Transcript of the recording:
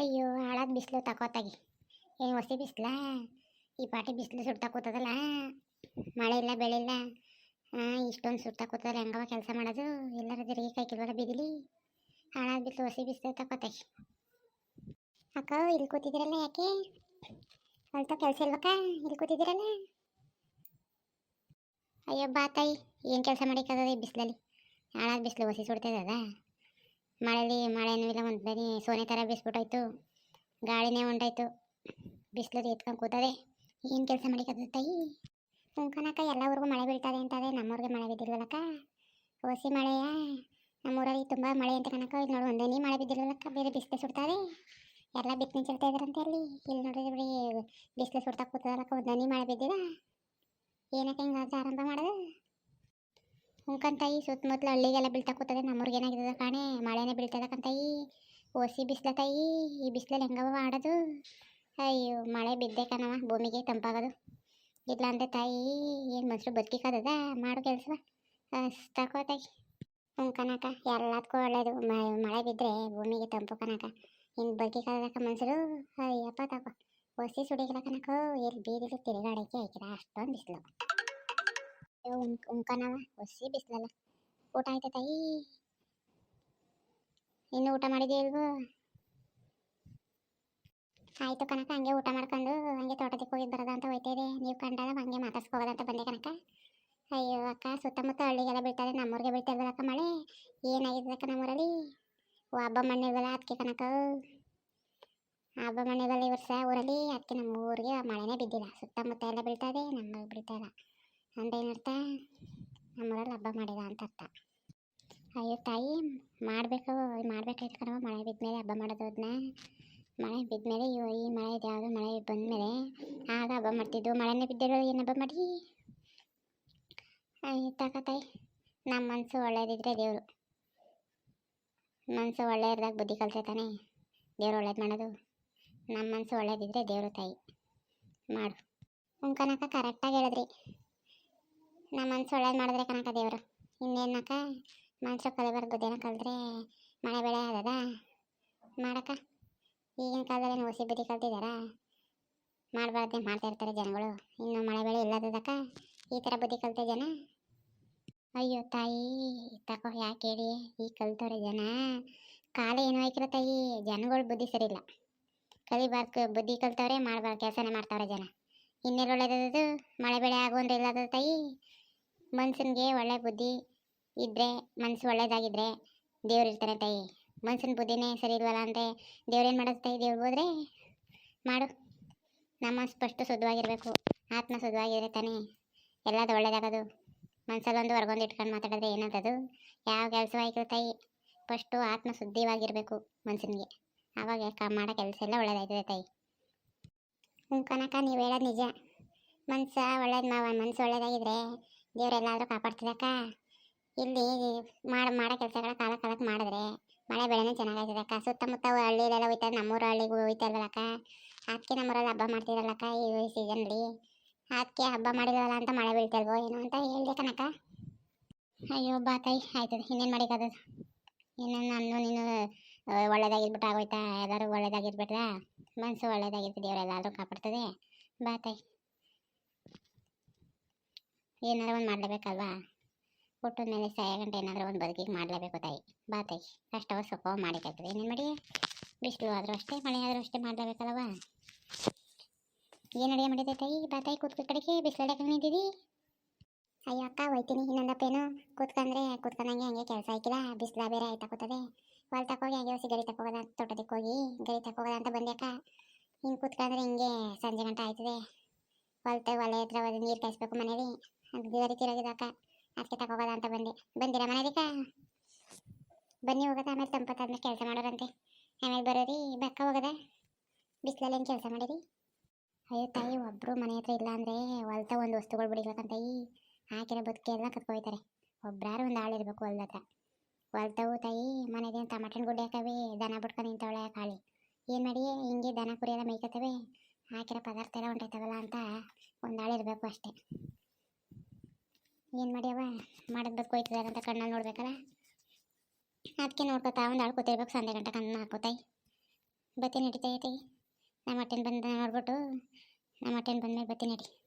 ಅಯ್ಯೋ ಹಾಳಾದ ಬಿಸಿಲು ತಕೋತಾಗಿ. ಏನು ಹೊಸಿ ಬಿಸಿಲ? ಈ ಪಾಟಿ ಬಿಸಿಲು ಸುಡ್ತಾ ಕೂತದಲ್ಲ ಮಳೆ ಇಲ್ಲ, ಬೆಳೆ ಇಲ್ಲ. ಇಷ್ಟೊಂದು ಸುಡ್ತಾ ಕೂತದಲ್ಲ ಹೆಂಗವ ಕೆಲಸ ಮಾಡೋದು? ಎಲ್ಲರ ಜರಿಗೆ ಕೈ ಕಿಲ್ವರ ಬಿದಿಲಿ. ಹಾಳಾದ ಬಿಸಿಲು, ಹೊಸಿ ಬಿಸಿಲು ತಕೋತಾಗಿ. ಅಕ್ಕ, ಇಲ್ಲಿ ಕೂತಿದ್ದೀರಲ್ಲ ಯಾಕೆ? ಅಲ್ತ ಕೆಲಸ ಇಲ್ವಕ್ಕ ಇಲ್ಲಿ ಕೂತಿದ್ದೀರಲ್ಲ? ಅಯ್ಯೋ, ಬಾ ತಾಯಿ. ಏನು ಕೆಲಸ ಮಾಡಿಕ್ಕದ ಈ ಬಿಸಿಲಲ್ಲಿ? ಹಾಳಾದ ಬಿಸಿಲು, ಹೊಸಿ ಸುಡ್ತದದ ಮಳೆಲಿ ಮಳೆನೂ ಇಲ್ಲ ಒಂದು ಬರೀ ಸೋನೆ ಥರ ಬಿಸ್ಬಿಟ್ಟೋಯ್ತು. ಗಾಳಿನೇ ಹೊಂಟಾಯ್ತು ಬಿಸಿಲು ಎತ್ಕೊಂಡು ಕೂತದೆ. ಏನು ಕೆಲಸ ಮಾಡಿಕದ ತಾಯಿ? ಎಲ್ಲ ಊರಿಗೂ ಮಳೆ ಬೀಳ್ತದೆ ಅಂತದೆ. ನಮ್ಮೂರಿಗೆ ಮಳೆ ಬಿದ್ದಿಲ್ವಲ್ಲಕ್ಕ ಓಸಿ ಮಳೆಯ? ನಮ್ಮೂರಲ್ಲಿ ತುಂಬ ಮಳೆ ಅಂತ ಕನಕ ಇಲ್ಲಿ ನೋಡು ಒಂದನೇ ಮಳೆ ಬಿದ್ದಿಲ್ವಲ್ಲಕ್ಕ ಬೇರೆ ಬಿಸಿಲು ಸುಡ್ತಾರೆ ಎಲ್ಲ ಬಿತ್ತನೆ ಚೆಲ್ತಾ ಇದ್ರಂತೆ ಅಲ್ಲಿ. ಇಲ್ಲಿ ನೋಡಿದ್ರೆ ಬಿಡಿ, ಬಿಸಿಲು ಸುಡ್ತಾ ಕೂತದಲ್ಲಕ್ಕ ಒಂದನೇ ಮಳೆ ಬಿದ್ದಿಲ್ಲ. ಏನಕ್ಕೆ ಹಿಂಗಾದ್ರೆ ಆರಂಭ ಮಾಡೋದು? ಹುಂಕಂತಾಯಿ ಸುತ್ತಮುತ್ತಲು ಹಳ್ಳಿಗೆಲ್ಲ ಬೀಳ್ತಾ ಕೂತದೆ, ನಮ್ಮೂರಿಗೆ ಏನಾಗಿದೆ ಕಾಣೆ? ಮಳೆನೇ ಬೀಳ್ತದ ಕಂತಾಯಿ ಓಸಿ ಬಿಸ್ಲತಾಯಿ ಈ ಬಿಸಿಲಲ್ಲಿ ಹೆಂಗವ ಆಡೋದು? ಅಯ್ಯೋ, ಮಳೆ ಬಿದ್ದೆ ಕಣವ ಭೂಮಿಗೆ ತಂಪಾಗೋದು. ಇಲ್ಲ ಅಂದೆ ತಾಯಿ, ಏನು ಮನುಷ್ಯರು ಬದುಕಿಕ್ಕದ ಮಾಡು ಕೆಲಸ ತಕೋ ತಾಯಿ. ಹ್ಞೂ ಕನಕ ಎಲ್ಲದಕ್ಕೂ ಒಳ್ಳೇದು. ಮಳೆ ಬಿದ್ದರೆ ಭೂಮಿಗೆ ತಂಪು ಕನಕ ಇನ್ನು ಬದುಕಿಕ್ಕದಕ್ಕ ಮನುಷ್ಯರು ಅಯ್ಯಪ್ಪ, ತಕೋ. ಒಸಿ ಸುಡಿಗಿಲ್ಲ ಕನಕ ಎಲ್ಲಿ ಬೀದಿಲಿ ತಿರುಗಾಡೋಕ್ಕೆ ಆಯ್ಕಿದ ಅಷ್ಟೊಂದು ಬಿಸಿಲು. ಉಣ್ಕನವ ಒಸಿ ಬಿಸಿಲಲ್ಲ. ಊಟ ಆಯ್ತಾ ತಾಯಿ? ಇನ್ನು ಊಟ ಮಾಡಿದೆ ಇಲ್ವೋ ಆಯ್ತು ಕನಕ, ಹಂಗೆ ಊಟ ಮಾಡ್ಕೊಂಡು ಹಂಗೆ ತೋಟದಕ್ಕೆ ಹೋಗಿ ಬರೋದ ಅಂತ ಹೋಯ್ತಾ ಇದೆ. ನೀವು ಕಂಡಾಗ ಹಂಗೆ ಮಾತಾಡ್ಸ್ಕೋಬೋದಂತ ಬಂದೆ ಕನಕ. ಅಯ್ಯೋ ಅಕ್ಕ, ಸುತ್ತಮುತ್ತ ಹಳ್ಳಿಗೆಲ್ಲ ಬೀಳ್ತದೆ ನಮ್ಮೂರಿಗೆ ಬೀಳ್ತಾ ಇಲ್ವಲ್ಲ ಅಕ್ಕ ಮಳೆ? ಏನಾಗಿದೆ ಅಕ್ಕ ನಮ್ಮೂರಲ್ಲಿ? ಓ, ಹಬ್ಬ ಮಣ್ಣಿಲ್ವಲ್ಲ ಅದಕ್ಕೆ ಕನಕ. ಹಬ್ಬ ಮಣ್ಣಿಲ್ವಲ್ಲ ಈ ವರ್ಷ ಊರಲ್ಲಿ ಅದಕ್ಕೆ ನಮ್ಮ ಊರಿಗೆ ಮಳೆನೇ ಬಿದ್ದಿಲ್ಲ. ಸುತ್ತಮುತ್ತ ಎಲ್ಲ ಬೀಳ್ತದೆ ನಮ್ಮೂರಿಗೆ ಬೀಳ್ತಾ ಇಲ್ಲ. ಅಂದ್ರೆ ಏನರ್ಥ ನಮ್ಮೂರಲ್ಲಿ ಹಬ್ಬ ಮಾಡಿದ ಅಂತ ಅರ್ಥ ಅಯ್ಯೋ ತಾಯಿ, ಮಾಡಬೇಕು ಮಾಡಬೇಕಾಯ್ತು ಕಣವ ಮಳೆ ಬಿದ್ಮೇಲೆ ಹಬ್ಬ ಮಾಡೋದು ಅದನ್ನ ಮಳೆ ಬಿದ್ಮೇಲೆ ಇವ ಈ ಮಳೆ ಇದು ಮಳೆ ಬಂದಮೇಲೆ ಆಗ ಹಬ್ಬ ಮಾಡ್ತಿದ್ದು ಮಳೆನೇ ಬಿದ್ದಿರೋ ಏನು ಹಬ್ಬ ಮಾಡಿ? ಅಯ್ಯೋ ತಾಕ ತಾಯಿ ನಮ್ಮ ಮನಸ್ಸು ಒಳ್ಳೇದಿದ್ರೆ ದೇವರು. ಮನಸ್ಸು ಒಳ್ಳೆ ಇರ್ದಾಗ ಬುದ್ಧಿ ಕಲ್ಸೈತಾನೆ ದೇವ್ರು ಒಳ್ಳೇದು ಮಾಡೋದು. ನಮ್ಮ ಮನಸ್ಸು ಒಳ್ಳೇದಿದ್ರೆ ದೇವರು ತಾಯಿ. ಮಾಡು. ಹ್ಞೂ ಕನಕ ಕರೆಕ್ಟಾಗಿ ಹೇಳಿದ್ರಿ. ನಮ್ಮ ಮನ್ಸು ಒಳ್ಳೇದು ಮಾಡಿದ್ರೆ ಕನಕ ದೇವರು. ಇನ್ನೇನಕ್ಕ? ಮನ್ಸು ಕಲಿಬಾರ್ದು ಬುದ್ಧಿನ ಕಲಿದ್ರೆ ಮಳೆ ಬೆಳೆ ಆದದ? ಮಾಡಕ್ಕ? ಈಗಿನ ಕಾಲದಲ್ಲಿ ಹೊಸಿ ಬುದ್ಧಿ ಕಲ್ತಿದ್ದಾರ? ಮಾಡಬಾರ್ದೆ ಮಾಡ್ತಾ ಇರ್ತಾರೆ ಜನಗಳು. ಇನ್ನು ಮಳೆ ಬೆಳೆ ಇಲ್ಲದಕ್ಕ ಈ ಥರ ಬುದ್ಧಿ ಕಲ್ತೆ ಜನ? ಅಯ್ಯೋ ತಾಯಿ, ತಕೋ ಯಾಕೆ ಹೇಳಿ? ಈ ಕಲ್ತವ್ರೆ ಜನ. ಕಾಲ ಏನು ಹಾಕಿರೋ ತಾಯಿ? ಜನಗಳು ಬುದ್ಧಿ ಸರಿಯಿಲ್ಲ. ಕಲಿಬಾರ್ದು, ಬುದ್ಧಿ ಕಲ್ತವ್ರೆ, ಮಾಡಬಾರ್ದು, ಕೆಲಸನೇ ಮಾಡ್ತಾವ್ರೆ ಜನ. ಇನ್ನೆಲ್ಲ ಒಳ್ಳೇದದು ಮಳೆ ಬೆಳೆ ಆಗುವಂದ್ರೆ ಇಲ್ಲದ ತಾಯಿ? ಮನ್ಸನ್ಗೆ ಒಳ್ಳೆ ಬುದ್ಧಿ ಇದ್ದರೆ ಮನಸ್ಸು ಒಳ್ಳೇದಾಗಿದ್ದರೆ ದೇವ್ರು ಇರ್ತಾನೆ ತಾಯಿ. ಮನ್ಸಿನ ಬುದ್ಧಿನೇ ಸರಿ ಇಲ್ವಲ್ಲ ಅಂದರೆ ದೇವ್ರೇನು ಮಾಡೋದು ತಾಯಿ? ದೇವ್ರು ಹೋದ್ರೆ ಮಾಡು. ನಮ್ಮ ಸ್ಪಷ್ಟ ಶುದ್ಧವಾಗಿರಬೇಕು ಆತ್ಮ ಶುದ್ಧವಾಗಿದ್ರೆ ತಾನೇ ಎಲ್ಲದು ಒಳ್ಳೇದಾಗೋದು. ಮನಸ್ಸಲ್ಲೊಂದು ಹೊರಗೊಂದು ಇಟ್ಕೊಂಡು ಮಾತಾಡಿದ್ರೆ ಏನಂತದು? ಯಾವ ಕೆಲಸ ಆಯ್ತು ತಾಯಿ ಫಸ್ಟು ಆತ್ಮ ಶುದ್ಧಿವಾಗಿರ್ಬೇಕು ಮನ್ಸಿನಿಗೆ. ಆವಾಗ ಮಾಡೋ ಕೆಲಸ ಎಲ್ಲ ಒಳ್ಳೇದಾಯ್ತದೆ ತಾಯಿ. ಹ್ಞೂ ಕನಕ, ನೀವು ಹೇಳೋದು ನಿಜ. ಮನ್ಸ ಒಳ್ಳೇದು ಮಾವ, ಮನ್ಸು ಒಳ್ಳೇದಾಗಿದ್ರೆ ದೇವರೆಲ್ಲಾದರೂ ಕಾಪಾಡ್ತಿದ್ದಕ್ಕ ಇಲ್ಲಿ ಮಾಡ, ಮಾಡೋ ಕೆಲಸಗಳ ಕಾಲ ಕಾಲಕ್ಕೆ ಮಾಡಿದ್ರೆ ಮಳೆ ಬೆಳೆನೂ ಚೆನ್ನಾಗಾಯ್ತದೆ ಅಕ್ಕ ಸುತ್ತಮುತ್ತ ಹಳ್ಳಿಲೆಲ್ಲ ಹೋಯ್ತಾರೆ ನಮ್ಮೂರ ಹಳ್ಳಿಗೂ ಅಕ್ಕ ಅದಕ್ಕೆ ನಮ್ಮೂರಲ್ಲಿ ಹಬ್ಬ ಮಾಡ್ತಿರಲ್ಲಕ್ಕ ಈ ಸೀಸನ್ಲಿ ಅದಕ್ಕೆ ಹಬ್ಬ ಮಾಡಿದ್ರಲ್ಲ ಅಂತ ಮಳೆ ಬೀಳ್ತಲ್ವೋ ಏನೋ ಅಂತ ಹೇಳ್ದೆ ಕನಕ ಅಯ್ಯೋ, ಬಾ ತಾಯಿ ಆಯ್ತದೆ ಇನ್ನೇನು ಮಾಡಿಕದ? ಇನ್ನೇನು ನಾನು ನೀನು ಒಳ್ಳೇದಾಗಿರ್ಬಿಟ್ಟು ಆಗೋಯ್ತಾ ಎಲ್ಲರೂ ಒಳ್ಳೇದಾಗಿರ್ಬಿಟ್ರಾ ಮನಸ್ಸು ಒಳ್ಳೇದಾಗಿರ್ತದೆ ದೇವರೆಲ್ಲಾದರೂ ಕಾಪಾಡ್ತದೆ. ಬಾ ತಾಯಿ ಏನಾದ್ರು ಒಂದು ಮಾಡಲೇಬೇಕಲ್ವಾ? ಹುಟ್ಟಿದ ಮೇಲೆ ಸಾಯ ಗಂಟೆ ಏನಾದರೂ ಒಂದು ಬದುಕಿಗೆ ಮಾಡಲೇಬೇಕು ತಾಯಿ. ಬಾ ತಾಯಿ ಕಷ್ಟವ ಸುಖವ ಮಾಡಿಕಾಯ್ತದೆ ಏನೇನು ಮಾಡಿ? ಬಿಸಿಲು ಆದರೂ ಅಷ್ಟೇ, ಮಳೆ ಆದರೂ ಅಷ್ಟೇ ಮಾಡಲೇಬೇಕಲ್ವ? ಏನು ಅಡುಗೆ ಮಾಡಿದೆ ತಾಯಿ? ಬಾ ತಾಯಿ, ಕೂತ್ಕೊ ಕಡೆಗೆ. ಬಿಸಿಲಡಕ್ಕೆ ನಿಂತಿದ್ದಿ ಅಯ್ಯೋ ಅಕ್ಕ, ಹೋಯ್ತೀನಿ. ಇನ್ನೊಂದಪ್ಪೇನು ಕೂತ್ಕೊಂಡ್ರೆ ಕೂತ್ಕೊಂಡಂಗೆ ಹಂಗೆ ಕೆಲಸ ಆಯ್ಕಿಲ್ಲ ಬಿಸಿಲ ಬೇರೆ ಆಯ್ತಾ ಕೂತದೆ ಹೊಲ್ ತಕೋಗಿ ಹಂಗೆ ಹೊಸಿ ಗರಿ ತಕೋಗೋದ ತೋಟದಕ್ಕೆ ಹೋಗಿ. ಗರಿ ತಕೋಗೋದ ಅಂತ ಬಂದೆ ಅಕ್ಕ. ಹಿಂಗೆ ಕೂತ್ಕೊಂಡ್ರೆ ಹಿಂಗೆ ಸಂಜೆ ಗಂಟೆ ಆಯ್ತದೆ. ಹೊಲ್ತ ಒಲೆ ಹತ್ರ ನೀರು ಕಾಯಿಸ್ಬೇಕು ಮನೇಲಿ. ಅದು ಗರಿ ತಿರೋಗಿದಕ್ಕ ಅದಕ್ಕೆ ಹೋಗೋದ ಅಂತ ಬಂದೆ. ಬಂದಿರ ಮನೆದಿಕ ಬನ್ನಿ ಹೋಗೋದ, ಆಮೇಲೆ ತಂಪತ್ತಾದ್ಮೇಲೆ ಕೆಲಸ ಮಾಡೋರಂತೆ. ಆಮೇಲೆ ಬರೋರಿ ಬೆಕ್ಕ ಹೋಗದ. ಬಿಸಿಲಲ್ಲಿ ಏನು ಕೆಲಸ ಮಾಡಿರಿ ಅಯ್ಯೋ ತಾಯಿ ಒಬ್ಬರು ಮನೆ ಹತ್ರ ಇಲ್ಲ ಅಂದರೆ ಹೊಲ್ತ ಒಂದು ವಸ್ತುಗಳು ಬಿಡಿಬೇಕಂತ ಈ ಹಾಕಿರೋ ಬದುಕಿ ಎಲ್ಲ ಕತ್ಕೊಯ್ತಾರೆ. ಒಬ್ರಾರು ಒಂದು ಆಳು ಇರಬೇಕು ಹೊಲ್ದ ಹೊಲ್ತವು ತಾಯಿ ಮನೆಗೆ ಟಮಾಟನ್ ಗುಡ್ಡೆ ಹಾಕವಿ, ದನ ಬಿಟ್ಕೊಂಡು ನಿಂತವಳೆ ಕಾಳಿ. ಏನು ಮಾಡಿ ಹಿಂಗೆ ದನ ಕುರಿ ಎಲ್ಲ ಮೇಯ್ಕತ್ತವೆ. ಹಾಕಿರೋ ಪದಾರ್ಥ ಎಲ್ಲ ಹೊಂಟೈತವಲ್ಲ ಅಂತ ಒಂದು ಆಳು ಇರಬೇಕು ಅಷ್ಟೇ. ಏನು ಮಾಡ್ಯವ? ಮಾಡೋದು ಬದುಕೋಯ್ತದ ಅಂತ ಕಣ್ಣಲ್ಲಿ ನೋಡ್ಬೇಕಲ್ಲ. ಅದಕ್ಕೆ ನೋಡ್ಕೊತಾ ಒಂದು ಆಳು ಕೂತಿರ್ಬೇಕು, ಸಂಜೆ ಗಂಟೆ ಕಣ್ಣು ಹಾಕೋತಾಯಿ. ಬತ್ತಿ ನಡಿತೈತಿ. ನಮ್ಮ ಅಟ್ಟೆನ ಬಂದ ನೋಡ್ಬಿಟ್ಟು ನಮ್ಮ ಬಂದ ಮೇಲೆ ಬತ್ತಿ ನಡಿ.